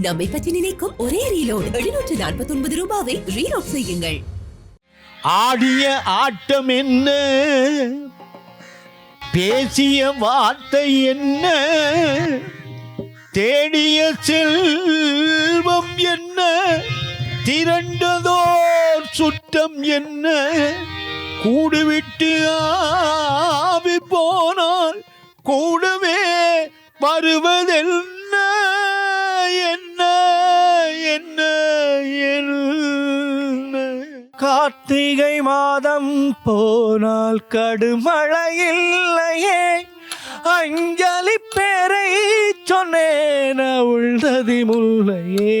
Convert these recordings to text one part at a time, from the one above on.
நம்மை பற்றி நினைக்கும் ஒரே ரீலோடு எழுநூற்று நாற்பத்தி ஒன்பது ரூபாவை ரீலோட் செய்யுங்கள். ஆடிய ஆட்டம் என்ன? பேசிய வார்த்தை என்ன? தேடிய செல்வம் என்ன? திரண்டதோர் சுற்றம் என்ன? கூடுவிட்டு ஆவி போனால் கூடவே வருவதென்ன கார்த்திகை மாதம் போனால் கடுமழை இல்லையே அஞ்சலி பேரை சொன்னேன உள்ளதி முல்லையே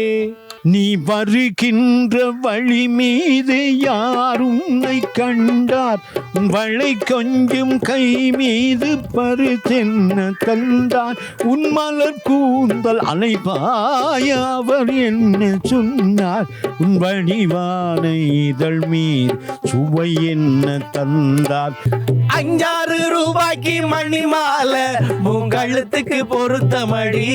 நீ வருகின்ற வழி மீது யார் உன்னை கண்டார்? உன் வளை கொஞ்சம் கை மீது பருத்தென்ன தந்தார்? உன் மலர் கூந்தல் அலைபாய அவர் என்ன சொன்னார்? உன் வழிவான இதழ் மீர் சுவை என்ன தந்தார்? அஞ்சாறு ரூபாய்க்கு மணி மாலை உங்கழுத்துக்கு பொருத்தமடி.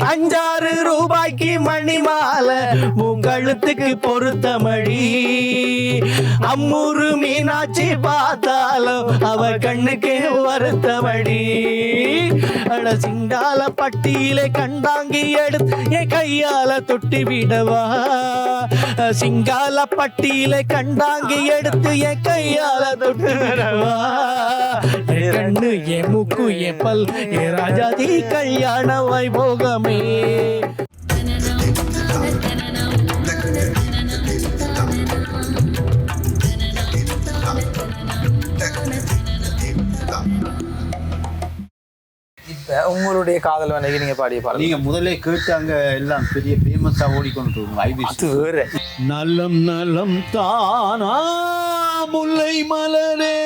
அஞ்சாறு ரூபாய்க்கு மணி மணி மாலை உங்கழுத்துக்கு பொருத்தமடி. அம்முரு மீனாட்சி பார்த்தாலும் அவ கண்ணுக்கு வருத்தமடி. அட சிங்கால பட்டியிலே கண்டாங்கி எடுத்து என் கையால தொட்டி விடவா. சிங்கால பட்டியிலே கண்டாங்கி எடுத்து என் கையால தொட்டு விடவா. கண்ணு என் முக்கு என் பல் என் ராஜாதி கல்யாண வைபோகமே. இப்ப உங்களுடைய காதல் வந்தகி நீங்க பாடிய பாடல். நீங்க முதல்ல கேட்டாங்க எல்லாம் பெரிய ஃபேமஸா ஓடிக்கொண்டு ஐபிசி அது வேற. நலம் நலம் தானா முல்லை மலரே.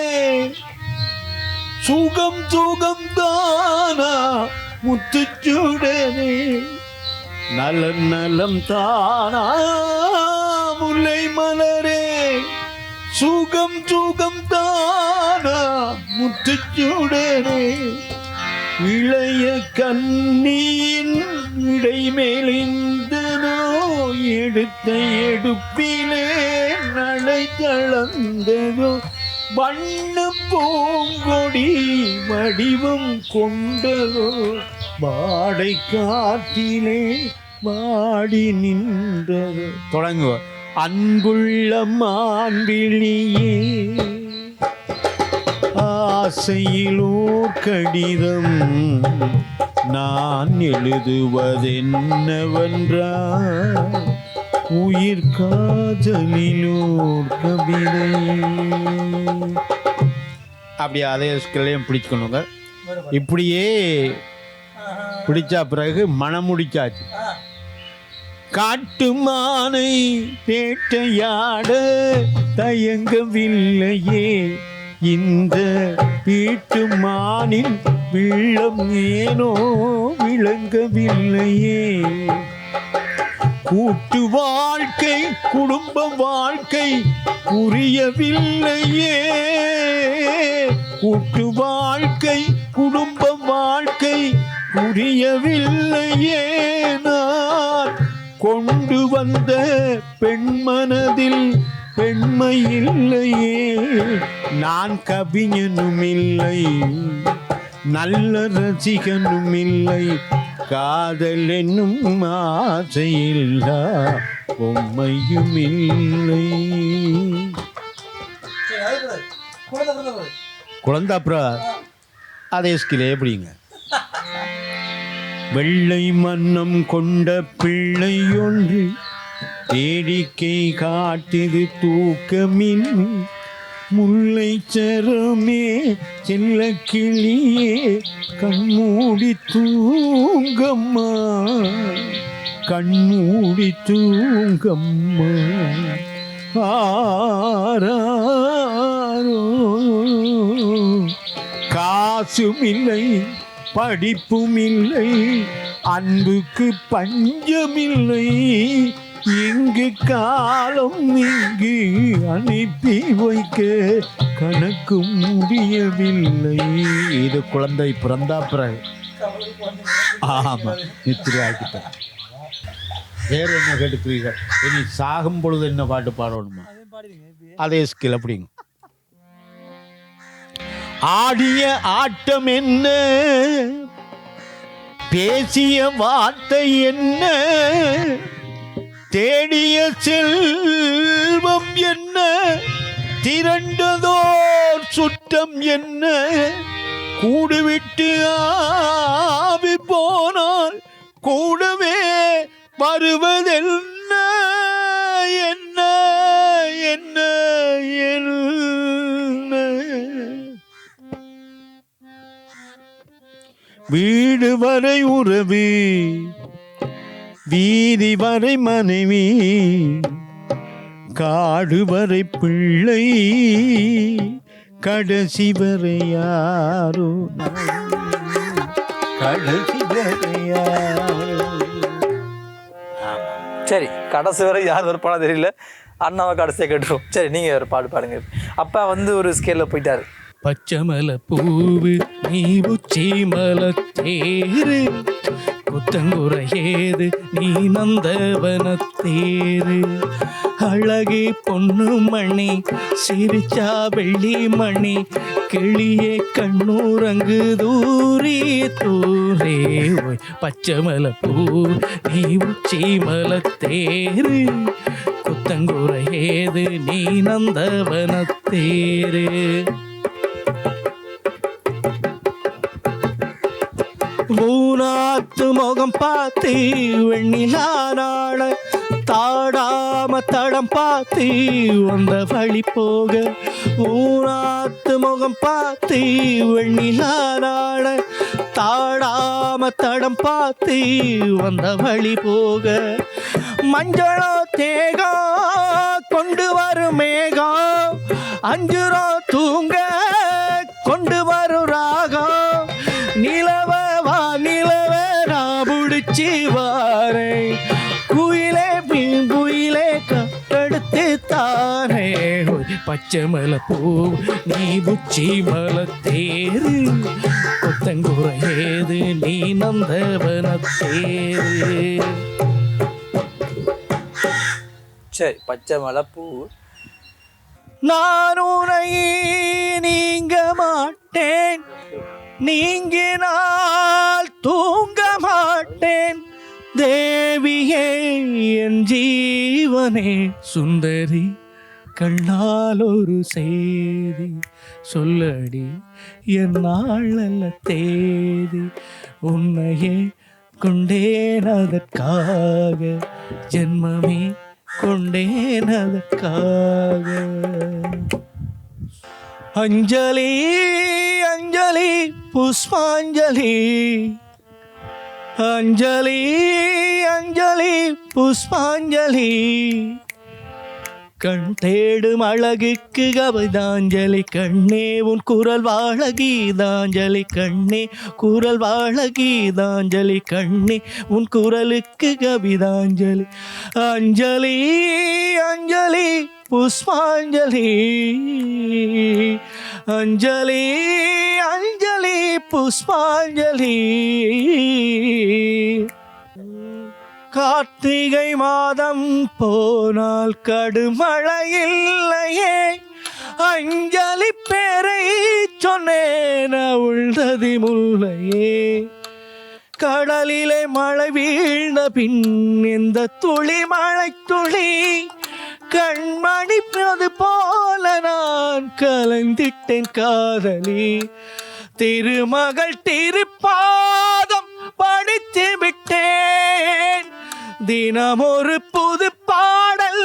சுகம் சுகம் தானா முத்துச்சூடரே நலம் நலம் தானா முல்லை மலரே. சுகம் சுகம் தானா முத்துச்சூடரே இளைய கண்ணீன் இடைமேலிந்தனோ எடுத்த எடுப்பிலே நலை தளர்ந்ததோ வண்ண பூங்கொடி வடிவம் கொண்டதோ வாடை காற்றிலே வாடி நின்றதோ. தொடங்குவோம். அன்புள்ள மான்விழியே ஆசையிலோ கடிதம் நான் எழுதுவதென்னவென்றா உயிர் காதலிலோ கவிதை. அப்படியே அதே ஸ்கில்லையும் பிடிச்சுக்கணுங்க. இப்படியே பிடிச்சா பிறகு மனம் முடிச்சாச்சு காட்டு மானை தேட்டையாட தயங்கவில்லையே. இந்த வீட்டு மானின் வெள்ளம் ஏனோ விளங்கவில்லையே. கூட்டு வாழ்க்கை குடும்ப வாழ்க்கை புரியவில்லையே. கூட்டு வாழ்க்கை குடும்ப வாழ்க்கை புரியவில்லையே. நான் கொண்டு வந்த பெண்மனதில் பெண்மை இல்லையே நான் கவிஞனும் இல்லை நல்ல ரசிகனும் இல்லை காதல் என்னும் ஆசையில்லா பொம்மையும் இல்லை. குழந்தை அப்புறம் அதே ஸ்கிலே எப்படிங்க வெள்ளை மன்னம் கொண்ட பிள்ளை ஒன்று வேடிக்கை காட்டிது தூக்கமின் முல்லை சரமே செல்ல கிளியே கண்மூடி தூங்கம்மா. கண்மூடி தூங்கம்மா. ஆராரோ. காசும் இல்லை படிப்பும் இல்லை அன்புக்கு பஞ்சமில்லை. இங்கு காலம் இங்கு அனுப்பி வைக்க கணக்கு முடியவில்லை. இது குழந்தை பிறந்தா பிறகு. ஆமாம் நித்திரி ஆக்கிட்டேன் வேறு என்ன கேட்டுக்கிறீர்கள்? இனி சாகும் பொழுது என்ன பாட்டு பாடணுமா? அதே ஸ்கில் அப்படிங்க. ஆடிய ஆட்டம் என்ன? பேசிய வார்த்தை என்ன? தேடிய செல்வம் என்ன? திரண்டதோர் சுற்றம் என்ன? கூடுவிட்டு ஆவி போனால் கூடவே வருவதென்ன? என்ன? என்ன? என்ன? வீடு வரை உறவு வீதி வரை மனைவி காடு வரை பிள்ளை கடைசி வரை யாரோ கடைசி வரை சரி கடைசி வரை யார் ஒரு பாடம் தெரியல. அண்ணாவை கடைசியாக கேட்டுருவோம். சரி நீங்கள் ஒரு பாடு பாடுங்க. அப்பா வந்து ஒரு ஸ்கேலில் போயிட்டாரு. பச்சைமல பூவு நீ உச்சி மல தேரு. குத்தங்குறையேது நீ நந்தவனத்தேரு அழகே பொண்ணு மணி சிரிச்சா வெள்ளி மணி கிளியே கண்ணூரங்கு தூரி தூரே. ஓய் பச்சைமல பூ நீ உச்சி மலத்தேரு தேரு நீ நந்தவனத்தேரு. பார்த்து முகம் பார்த்து வெண்ணிலா தாடாம தடம் பார்த்து வந்த வழி போக ஊனாத்து முகம் பார்த்து வெண்ணிலா தாடாம தடம் பார்த்து வந்த வழி போக மஞ்சளோ தேகா கொண்டு வரும் மேகா அஞ்சுரோ தூங்க கொண்டு வரும் ராகம் நிலவ ஒரு பச்சை மலை பூ நீ புச்சி மலை தேரு. கொத்தங்குற ஏது நீ நந்தவன தேரு. சரி பச்சை மலை பூ. நான் உனை நீங்க மாட்டேன். நீங்கினால் தூங்க மாட்டேன். தேவியே என் ஜீவனே சுந்தரி. கண்ணால் ஒரு செய்தி. சொல்லடி என் நாள் அல்ல தேதி. உன்னையே கொண்டேன் அதற்காக. ஜென்மமே கொண்டேன் அதற்காக. அஞ்சலி அஞ்சலி புஷ்பாஞ்சலி. அஞ்சலி அஞ்சலி புஷ்பாஞ்சலி. கண் தேடும் அழகுக்கு கவிதாஞ்சலி கண்ணே உன் குரல் வாழ கீதாஞ்சலி கண்ணே குரல் வாழ கீதாஞ்சலி கண்ணே உன் குரலுக்கு கவிதாஞ்சலி. அஞ்சலி அஞ்சலி புஷ்பாஞ்சலி அஞ்சலி அஞ்சலி புஷ்பாஞ்சலி. கார்த்திகை மாதம் போனால் கடுமழை இல்லையே அஞ்சலி பேரை சொன்னேன உள்ளதி முல்லையே. கடலிலே மழை வீழ்ந்த பின் இந்த துளி மழை துளி. கண்மணி போல நான் கலந்திட்டேன் காதலி. திருமகள் திருப்பாதம் படித்து விட்டேன். தினம் ஒரு புது பாடல்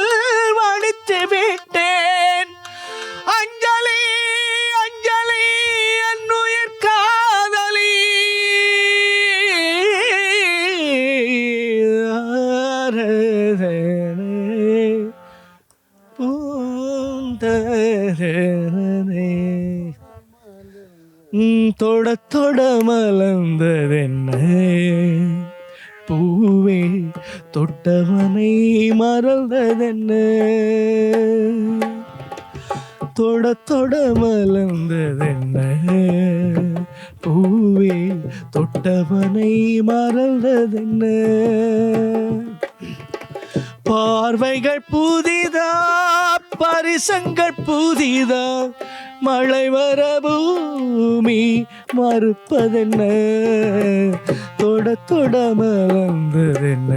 வடித்து விட்டேன். அஞ்சலி அஞ்சலி என் காதலி. பூந்தரே தொட தொட மலர்ந்ததென்ன? பூவே தொட்டவனை மறந்ததென்ன? தொட தொட மலர்ந்ததென்ன? பூவே தொட்டவனை மறந்ததென்ன? பார்வைகள் புதிதா பரிசங்கள் புதிதா? மழை வர பூமி மறுப்பதென்ன? தொட தொட மறந்ததென்ன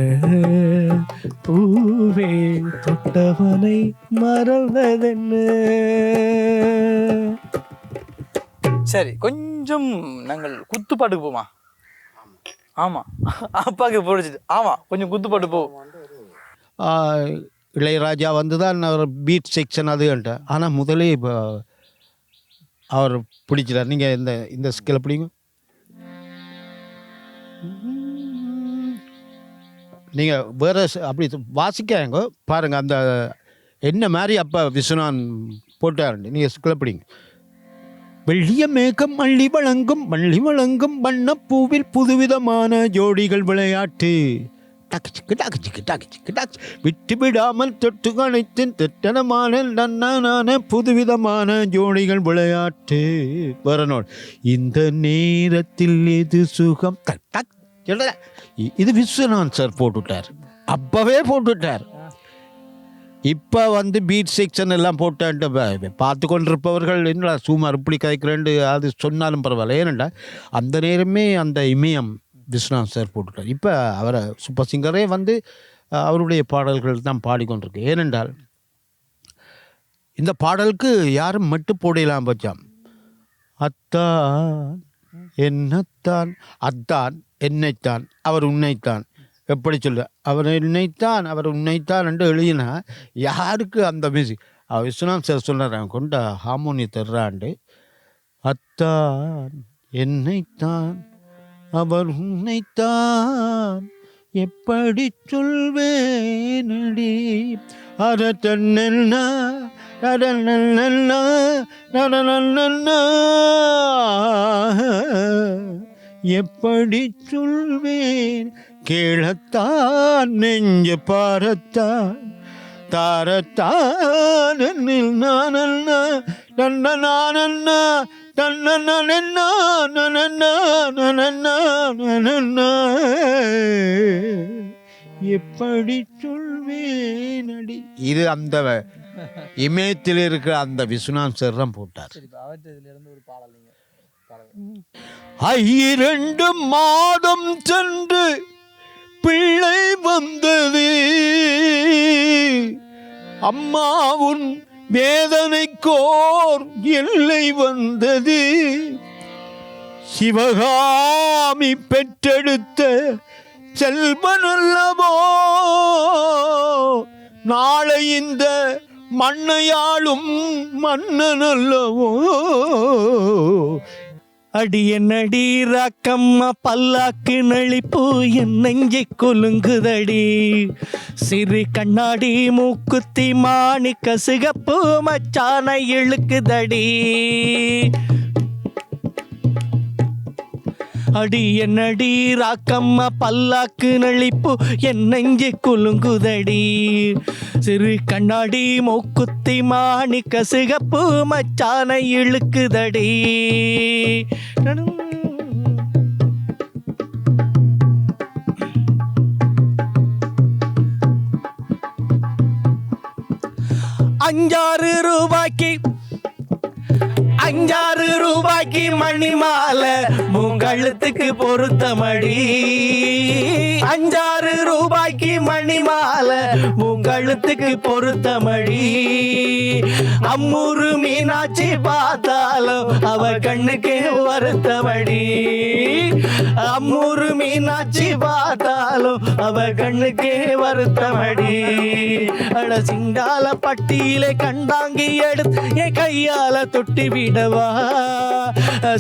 பூவே தொட்டவனை மறந்ததென்ன? சரி கொஞ்சம் நாங்கள் குத்துப்பாட்டுக்கு போமா? ஆமா. அப்பாவுக்கு பிடிச்சிட்டு ஆமா கொஞ்சம் குத்துப்பாட்டு போ. ஆ, இளையராஜா வந்து தான் அவர் பீட் செக்ஷன் அதுன்ட்டு ஆனால் முதலே இப்போ அவர் பிடிச்சிட்டார். நீங்கள் இந்த இந்த ஸ்கில் பிடிங்க. நீங்கள் வேறு அப்படி வாசிக்காங்க பாருங்கள் அந்த என்ன மாதிரி அப்போ விஸ்வநான் போட்டாருண்டு நீங்கள் ஸ்கில் பிடிங்க. வெள்ளிய மேகம் மல்லி வழங்கும் மல்லி வழங்கும் வண்ணப்பூவில் புதுவிதமான ஜோடிகள் விளையாட்டு. டக்குச்சிக்கு டக்குச்சிக்கு டக்குச்சிக்கு டக்கு விட்டு விடாமல் தொட்டு கணைத்தின் திட்டனமான நன்னான புதுவிதமான ஜோடிகள் விளையாட்டு. வரணும் இந்த நேரத்தில் எது சுகம்? டக் டக். இது விஸ்வநாத் சார் போட்டுவிட்டார் அப்பவே போட்டுவிட்டார் இப்போ வந்து பீட் செக்ஷன் எல்லாம் போட்டு பார்த்து கொண்டிருப்பவர்கள் என்னடா சும்மா இப்படி கதைக்கிறேன்ட்டு அது சொன்னாலும் பரவாயில்ல. ஏனண்டா அந்த நேரமே அந்த இமயம் விஸ்வநாத் சார் போட்டுட்டார் இப்போ அவரை சூப்பர் சிங்கரே வந்து அவருடைய பாடல்கள் தான் பாடிக்கொண்டிருக்கு. ஏனென்றால் இந்த பாடலுக்கு யாரும் மட்டு போடலாம் பச்சாம் அத்தான் என்னத்தான் அத்தான் என்னைத்தான் அவர் உன்னைத்தான். எப்படி சொல்ல அவர் என்னைத்தான் அவர் உன்னைத்தான் என்று எழுதினா யாருக்கு அந்த மியூசிக் அவர் விஸ்வநாத் சார் சொல்கிறான் கொண்ட ஹார்மோனிய தர்றாண்டு அத்தான் என்னைத்தான் அவர் உன்னைத்தான் எப்படி சொல்வேனடி? அர தன்னா எப்படி சொல்வேன்? கேளத்தான் நெஞ்சு பாரத்தான். தாரத்தான் நான் அண்ணா தன்ன நானன்னா தன்ன நனன்னா நனன்னா நனன்னா நனன்னா எப்படி சொல்வேனடி இது அந்த இமயத்தில் இருக்கிற அந்த விஸ்வநாத் சார் தான் போட்டார். சரி அவற்றில இருந்து ஒரு பாடல் நீங்க இரண்டு மாதம் சென்று பிள்ளை வந்தது. அம்மாவுன் வேதனைக்கோர் எல்லை வந்தது. சிவகாமி பெற்றெடுத்த செல்வனல்லவோ? நாளை இந்த மண்ணையாளும் மன்னன் அல்லவோ என்னடி ராக்கம்மா பல்லாக்கு நளிப்பூ என் நெஞ்சை குலுங்குதடி. சிறு கண்ணாடி மூக்குத்தி மாணிக்க சிகப்பு மச்சானை இழுக்குதடி. அடி என்னடி ராக்கம்மா பல்லாக்கு நழிப்பு? என் நெஞ்சு குலுங்குதடி. சிறு கண்ணாடி மூக்குத்தி மாணிக்க சிகப்பு மச்சானை இழுக்குதடி. அஞ்சாறு ரூபாய்க்கு அஞ்சாறு ரூபாய்க்கு மணி மாலை மூங்கழுத்துக்கு பொருத்தமடி. அஞ்சாறு ரூபாய்க்கு மணி மாலை மூங்கழுத்துக்கு பொருத்தமடி. அம்மூரு மீனாட்சி பார்த்தாலும் அவ கண்ணுக்கு வருத்தமடி. அம்மூரு மீனாட்சி பார்த்தாலும் அவ கண்ணுக்கு வருத்தமடி. அட சிங்கால பட்டியிலே கண்டாங்கி எடுத்து என் கையால தொட்டி விடவா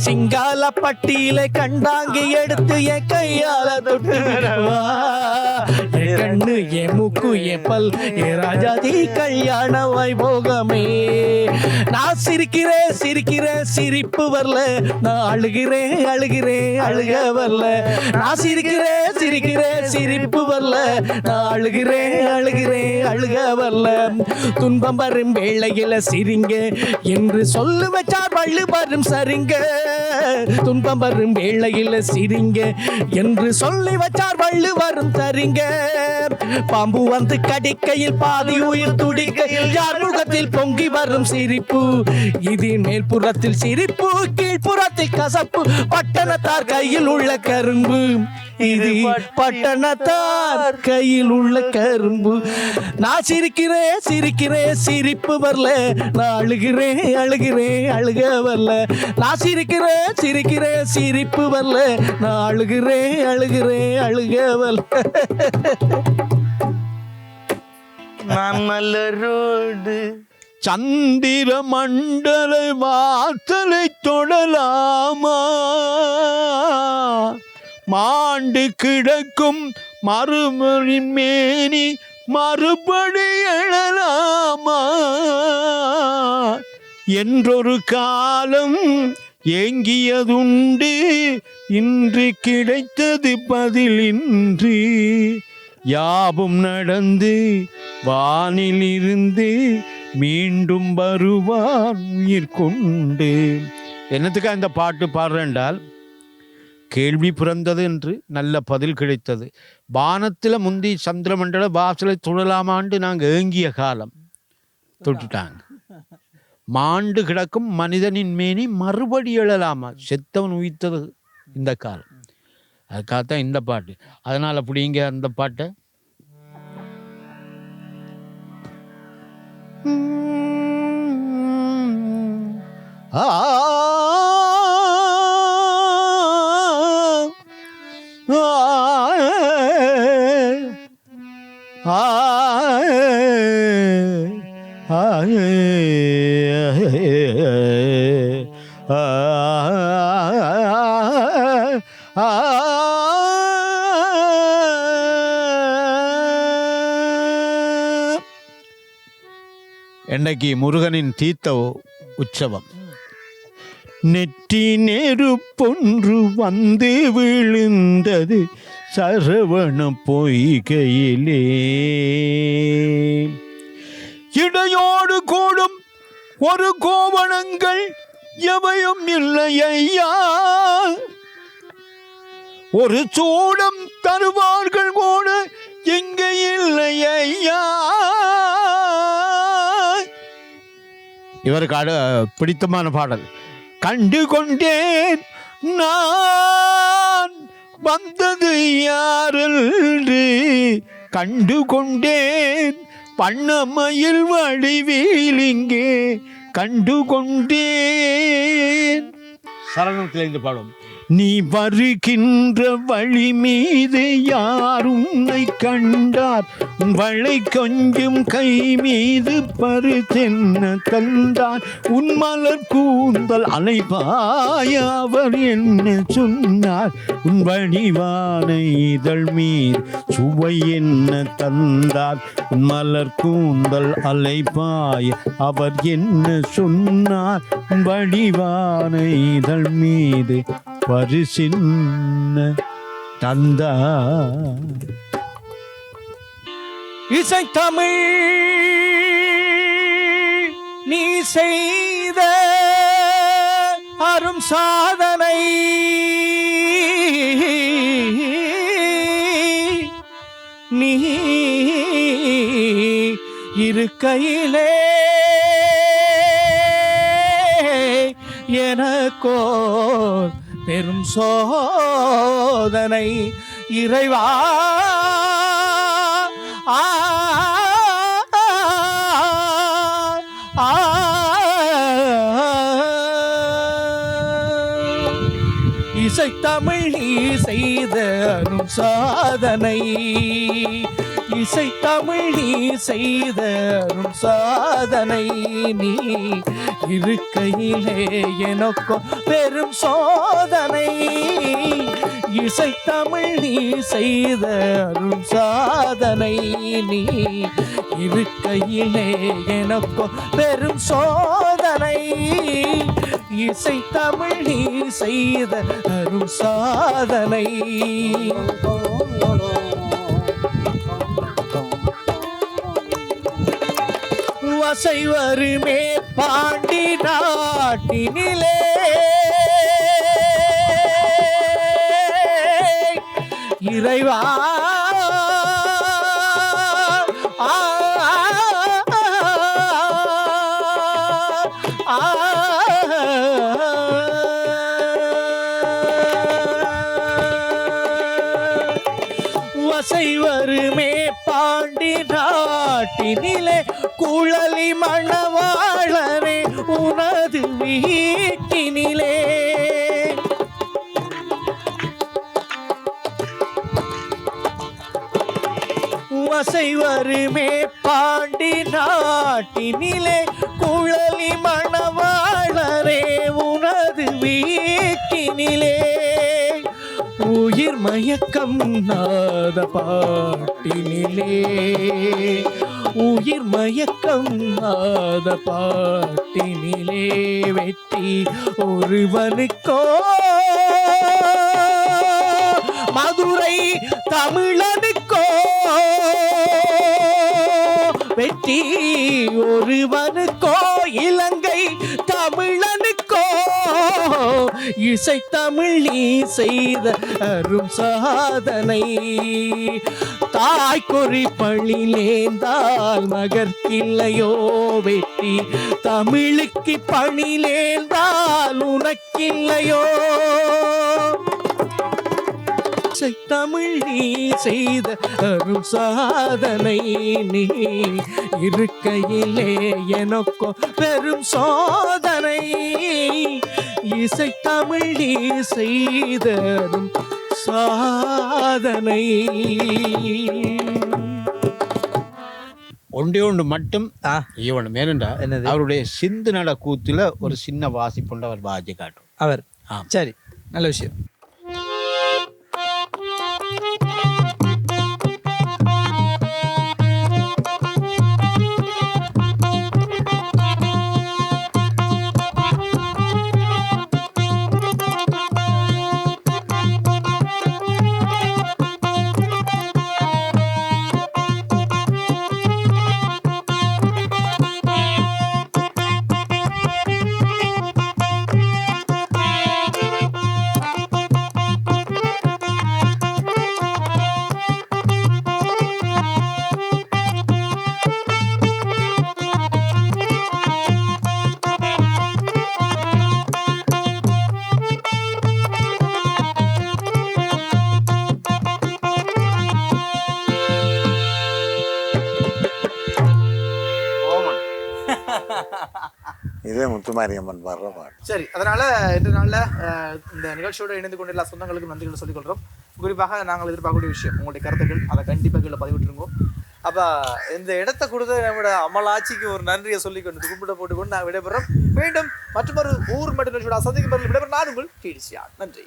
சிங்கால பட்டியில கண்டாங்கி எடுத்து என் கையால தொட்டு விடவா. என் கண்ணு என் மூக்கு என் பல் என் ராஜாதி கல்யாண வைபோகமே. நான் சிரிக்கிறேன் சிரிக்கிறேன் சிரிப்பு வரல. நான் அழுகிறேன் அழுகிறேன் அழுக வரல. நான் சிரிக்கிறேன் சிரிக்கிறேன் சிரிப்பு வரல. நான் அழுகிறேன் அழுகிறேன் அழுக வரல. துன்பம் வரும் வேளையில சிரிங்க என்று சொல்லு வச்ச வச்சார் வள்ளு வரும் சரிங்க. துன்பம் வரும் வேளையில் சிரிங்க. என்று சொல்லி வச்சார் வள்ளு வரும் சரிங்க. பாம்பு வந்து கடிக்கையில் பாதி உயிர் துடிக்கையில் யார் முகத்தில் பொங்கி வரும் சிரிப்பு. இது மேல்புறத்தில் சிரிப்பு கீழ்ப்புறத்தில் கசப்பு. பட்டணத்தார் கையில் உள்ள கரும்பு. இது பட்டணத்தார் கையில் உள்ள கரும்பு. நான் சிரிக்கிறேன் சிரிக்கிறேன் சிரிப்பு வரல. நான் அழுகிறேன் அழுகிறேன். அழுக வரல. நான் சிரிக்கிறேன் சிரிக்கிறேன் சிரிப்பு வரல. நான் அழுகிறேன் அழுகிறேன் அழுக வரல. நான் மலரோடு சந்திர மண்டல வாசலை தொடலாமா? மாண்டு கிடக்கும் மறுமரின் மேனி மறுபடி எழலாமா? என்றொரு காலம் ஏங்கியதுண்டு இன்று கிடைத்தது பதிலின்றி. யாவும் நடந்து வானிலிருந்து மீண்டும் வருவான் உயிர் கொண்டு. என்னத்துக்காக இந்த பாட்டு பாடுறேன்டால்? கேள்வி பிறந்தது என்று நல்ல பதில் கிடைத்தது. வானத்தில் முந்தி சந்திரமண்டல வாசலை தொழலாமாண்டு நாங்கள் ஏங்கிய காலம். தொட்டுட்டாங்க. மாண்டு கிடக்கும் மனிதனின் மேனி மறுபடி எழலாமா செத்தவன் உயிர்த்தது இந்த காலம் அதுக்காகத்தான் இந்த பாட்டு அதனால் அப்படிங்க அந்த பாட்டை ஆ என்னைக்கு முருகனின் தீர்த்த உற்சவம். நெற்றி நெருப்பொன்று வந்து விழுந்தது சரவண பொய்கையிலே. இடையோடு கூடும் ஒரு கோவணங்கள் எவையும் இல்லை ஐயா ஒரு சூடம் தருவார்கள் கூட இங்கே இல்லை ஐயா இவருக்கு அடு பிடித்தமான பாடல். கண்டு கொண்டேன் நான். வந்தது யாரென்று கண்டு கொண்டேன். பண்ணமையில் வடிவில் இங்கே கண்டு கொண்டேன் சரணத்தில் இந்த பாடம். நீ வருகின்ற வழி மீது யார் உன்னை கண்டார்? வளை கொஞ்சம் கை மீது பருத்தென்ன தந்தார்? உன் மலர் கூந்தல் அலைபாய அவர் என்ன சொன்னார்? உன் வடிவான இதழ் மீர் சுவை என்ன தந்தார்? உன் மலர் கூந்தல் அலைபாய அவர் என்ன சொன்னார்? வடிவான இதழ் மீது பரிசின்ன தந்தா. இசை தமிழ் நீ செய்த அரும் சாதனை. நீ இருக்கையிலே கோ பெரும் சோதனை இறைவா ஆ, இசை தமிழ் நீ செய்த அரும் சாதனை இசைத்தமிழ் நீ செய்த சாதனை நீ இருக்கையிலே எனக்கும் பெரும் சோதனை. இசைத்தமிழ் நீ செய்த சாதனை நீ இருக்கையிலே எனக்கும் பெரும் சோதனை. இசை தமிழ் நீ செய்த அரும் சாதனை. வசை வருமே பாண்டி நாட்டினிலே. இறைவா வருமே பாண்டி நாட்டினிலே குழலி மணவாளரே உனது வீட்டினிலே. உயிர் மயக்கம் நாத பாட்டினிலே. உயிர் மயக்கம் நாத பாட்டினிலே. வெட்டி ஒருவனுக்கோ. மதுரை தமிழனு வெற்றி ஒருவனுக்கோ இலங்கை தமிழனுக்கோ. இசை தமிழ் நீ செய்த அரும் சாதனை. தாய் குறி பணிலேந்தால் மகற்கில்லையோ வெற்றி தமிழுக்கு பணிலேந்தால் உனக்கில்லையோ. இசை தமிழ் நீ செய்த அரும் சாதனை நீ. இருக்கையிலே எனக்கோ பெரும் சோதனை. இசை தமிழ் நீ செய்த அரும் சாதனை. ஒன்றே ஒன்று மட்டும் ஆ. ஈவன் மேனண்டா. என்னது? அவருடைய சிந்து நட கூத்துல ஒரு சின்ன வாசிப்புண்டு அவர் வாஜி காட்டும். அவர். சரி நல்ல விஷயம். Thank you. இதே முத்துமாரியம்மன் பாடுற பாட்டு. சரி அதனால இன்று நாளில் இந்த நிகழ்ச்சியோடு இணைந்து கொண்டுள்ள சொந்தங்களுக்கு நன்றிகள் சொல்லிக்கொள்கிறோம் குறிப்பாக நாங்கள் எதிர்பார்க்கக்கூடிய விஷயம் உங்களுடைய கருத்துக்கள் அதை கண்டிப்பாக கீழே பதிவிட்டுருங்கோ. அப்போ இந்த இடத்தை கொடுத்து நம்மளோட அமலாட்சிக்கு ஒரு நன்றியை சொல்லிக் கொண்டு கும்பிட போட்டுக்கொண்டு நான் விடைபெறோம். மீண்டும் மற்றொரு ஊர் மட்டும் நிகழ்ச்சியோட சந்திக்கும் விடைபெற நான் உங்கள் டிடிசியா நன்றி.